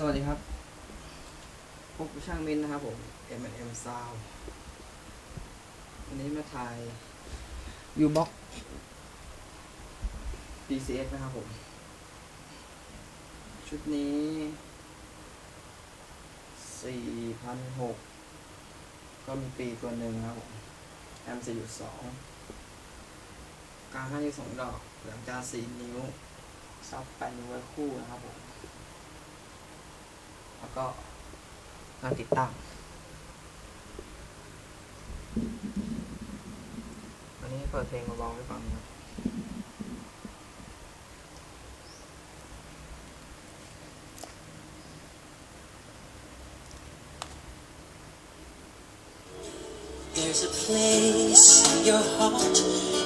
สวัสดีครับ พบกับช่างมินนะครับผม M&M Sound วันนี้มาถ่าย U-Box DCX นะครับผม ชุดนี้4,600ก็มีปีตัวหนึ่งครับผมแอมจะอยู่สองกลางให้สองดอก หลังจากสี่นิ้ว ซับแปดนิ้วไว้คู่นะครับผม แล้วก็การติดตั้ง อันนี้เปิดเพลงเบาๆให้ฟังนะครับ There's a place in your heart